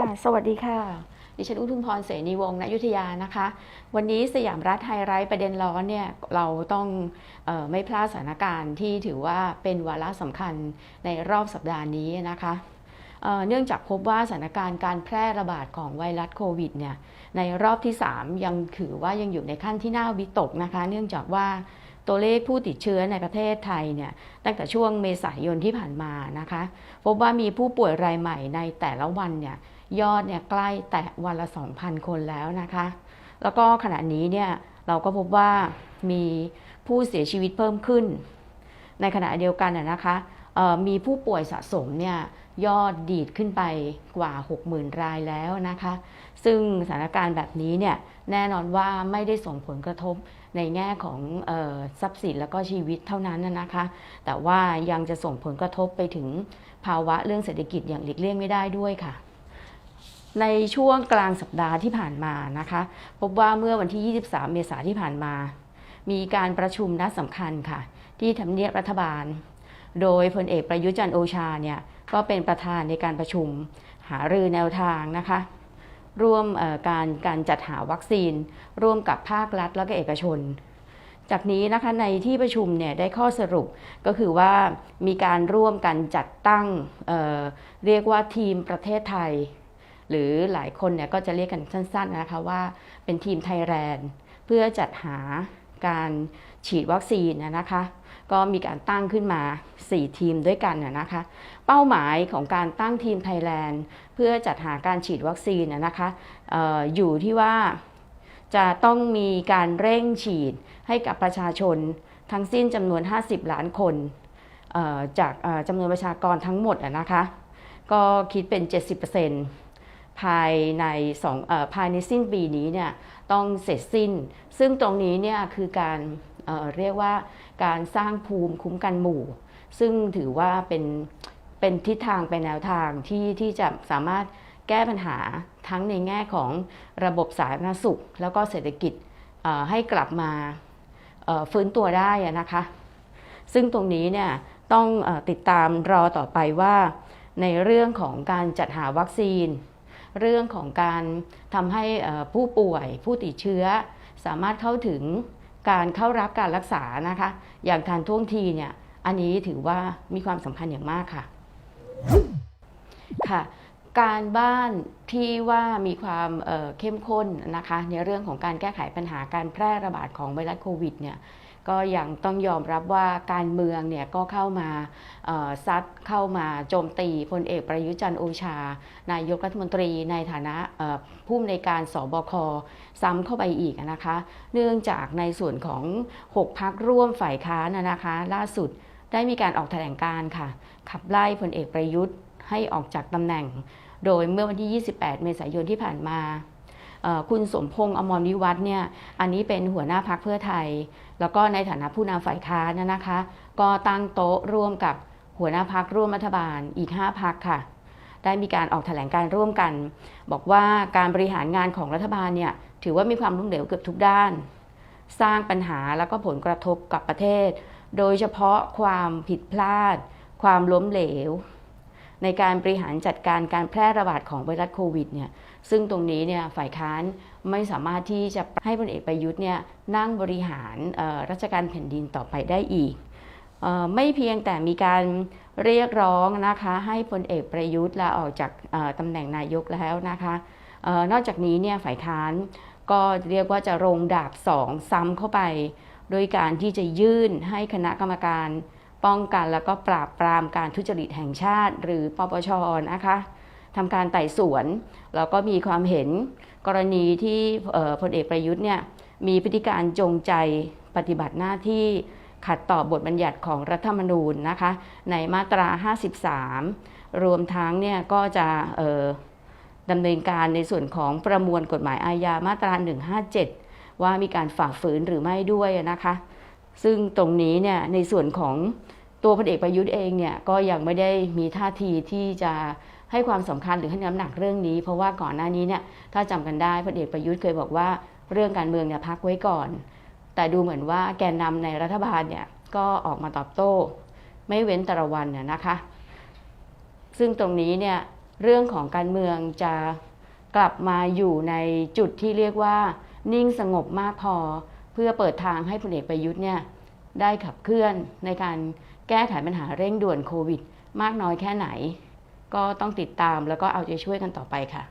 ค่ะ สวัสดีค่ะ ดิฉัน อุทุมพร เสนีวงศ์ณยุธยา นะคะ วันนี้สยามรัฐไฮไลท์ประเด็นร้อนเนี่ย เราต้องออไม่พลาดสถานการณ์ที่ถือว่าเป็นวาระสำคัญในรอบสัปดาห์นี้นะคะเเนื่องจากพบว่าสถานการณ์การแพร่ระบาดของไวรัสโควิดเนี่ยในรอบที่ 3 ยังถือว่ายังอยู่ในขั้นที่น่าวิตกนะคะ เนื่องจากว่าตัวเลขผู้ติดเชื้อในประเทศไทยเนี่ยตั้งแต่ช่วงเมษายนที่ผ่านมานะคะ พบว่ามีผู้ป่วยรายใหม่ในแต่ละวันเนี่ย ยอดเนี่ยใกล้แตะวันละ 2,000 คนแล้วนะคะ แล้วก็ขณะนี้เนี่ยเราก็พบว่ามีผู้เสียชีวิตเพิ่มขึ้น ในขณะเดียวกันน่ะนะคะมีผู้ป่วยสะสมเนี่ยยอดดีดขึ้นไปกว่า 60,000 รายแล้วนะคะ ซึ่งสถานการณ์แบบนี้เนี่ยแน่นอนว่าไม่ได้ส่งผลกระทบในแง่ของออทรัพย์สินแล้วก็ชีวิตเท่านั้นนะคะ แต่ว่ายังจะส่งผลกระทบไปถึงภาวะเรื่องเศรษฐกิจอย่างหลีกเลี่ยงไม่ได้ด้วยค่ะ ในช่วงกลางสัปดาห์ที่ผ่านมานะคะ พบว่าเมื่อวันที่ 23 เมษายนที่ผ่านมา มีการประชุมนัดสำคัญค่ะ ที่ทำเนียบรัฐบาล โดยพลเอกประยุจันโอชาเนี่ยก็เป็นประธานในการประชุม หารือแนวทางนะคะ ร่วมการการจัดหาวัคซีน ร่วมกับภาครัฐและก็เอกชน จากนี้นะคะในที่ประชุมเนี่ยได้ข้อสรุปก็คือว่ามีการร่วมกันจัดตั้งเเรียกว่าทีมประเทศไทย หรือหลายคนเนี่ยก็จะเรียกกันสั้นๆนะคะว่าเป็นทีมไทยแลนด์เพื่อจัดหาการฉีดวัคซีนนะคะ ก็มีการตั้งขึ้นมา 4 ทีมด้วยกันนะคะ เป้าหมายของการตั้งทีมไทยแลนด์เพื่อจัดหาการฉีดวัคซีนนะคะอออยู่ที่ว่าจะต้องมีการเร่งฉีดให้กับประชาชนทั้งสิ้นจำนวน 50 ล้านคนจากจำนวนประชากรทั้งหมดนะคะ ก็คิดเป็น 70% ภายในสองอภายในสิ้นปีนี้เนี่ยต้องเสร็จสิ้น ซึ่งตรงนี้เนี่ยคือการเเรียกว่าการสร้างภูมิคุ้มกันหมู่ ซึ่งถือว่าเป็นเป็นทิศทางเป็นแนวทางที่ที่จะสามารถแก้ปัญหาทั้งในแง่ของระบบสาธารณสุข แล้วก็เศรษฐกิจให้กลับมาฟื้นตัวได้นะคะ ซึ่งตรงนี้เนี่ยต้องอติดตามรอต่อไปว่าในเรื่องของการจัดหาวัคซีน เรื่องของการทำให้ผู้ป่วยผู้ติดเชื้อ สามารถเข้าถึงการเข้ารับการรักษานะคะ อย่างทันท่วงทีเนี่ยอันนี้ถือว่ามีความสำคัญอย่างมากค่ะค่ะการบ้านที่ว่ามีความเเข้มข้นนะคะในเรื่องของการแก้ไขปัญหาการแพร่ระบาดของไวรัสโควิดเนี่ย ก็ยังต้องยอมรับว่าการเมืองเนี่ยก็เข้ามาซัดเข้ามาโจมตีพลเอกประยุจันทร์โอชา นายกรัฐมนตรีในฐานะผู้อำนวยการสบคซ้ำเข้าไปอีกนะคะ เนื่องจากในส่วนของ 6พักร่วมฝ่ายค้านนะคะ ล่าสุดได้มีการออกแถลงการ์ค่ะ ขับไล่พลเอกประยุทธ์ให้ออกจากตำแหน่ง โดยเมื่อวันที่ 28 เมษายนที่ผ่านมา คุณสมพงษ์อมรวิวัฒน์เนี่ยอันนี้เป็นหัวหน้าพักเพื่อไทย แล้วก็ในฐานะผู้นำฝ่ายค้านนะคะ ก็ตั้งโต๊ะร่วมกับหัวหน้าพักร่วมรัฐบาลอีก 5พักค่ะ ได้มีการออกแถลงการร่วมกัน บอกว่าการบริหารงานของรัฐบาลเนี่ยถือว่ามีความล้มเหลวเกือบทุกด้าน สร้างปัญหาแล้วก็ผลกระทบกับประเทศ โดยเฉพาะความผิดพลาด ความล้มเหลว ในการบริหารจัดการการแพร่ระบาดของไวรัสโควิดเนี่ยซึ่งตรงนี้เนี่ยฝ่ายค้านไม่สามารถที่จะให้พลเอกประยุทธ์เนี่ยนั่งบริหารราชการแผ่นดินต่อไปได้อีกออไม่เพียงแต่มีการเรียกร้องนะคะให้พลเอกประยุทธ์ลาออกจากตำแหน่งนายกแล้วนะคะออนอกจากนี้เนี่ยฝ่ายค้านก็เรียกว่าจะลงดาบสองซ้ำเข้าไป โดยการที่จะยื่นให้คณะกรรมการ ป้องกันแล้วก็ปราบปรามการทุจริตแห่งชาติ หรือปปชนะคะทำการไต่สวนแล้วก็มีความเห็นกรณีที่พลเอกประยุทธ์เนี่ยมีพฤติการจงใจปฏิบัติหน้าที่ขัดต่อบทบัญญัติของรัฐธรรมนูญนะคะในมาตรา 53 รวมทั้งเนี่ยก็จะดำเนินการในส่วนของประมวลกฎหมายอาญามาตรา 157 ว่ามีการฝ่าฝืนหรือไม่ด้วยนะคะ ซึ่งตรงนี้เนี่ยในส่วนของตัวพลเอกประยุทธ์เองเนี่ยก็ยังไม่ได้มีท่าทีที่จะให้ความสำคัญหรือให้น้ำหนักเรื่องนี้ เพราะว่าก่อนหน้านี้เนี่ยถ้าจำกันได้พลเอกประยุทธ์เคยบอกว่าเรื่องการเมืองเนี่ยพักไว้ก่อน แต่ดูเหมือนว่าแกนนำในรัฐบาลเนี่ยก็ออกมาตอบโต้ ไม่เว้นแต่ละวันน่ยนะคะ ซึ่งตรงนี้เนี่ยเรื่องของการเมืองจะกลับมาอยู่ในจุดที่เรียกว่า นิ่งสงบมากพอ เพื่อเปิดทางให้พลเอกประยุทธ์เนี่ยได้ขับเคลื่อนในการแก้ไขปัญหาเร่งด่วนโควิด มากน้อยแค่ไหน ก็ต้องติดตามแล้วก็เอาใจช่วยกันต่อไปค่ะ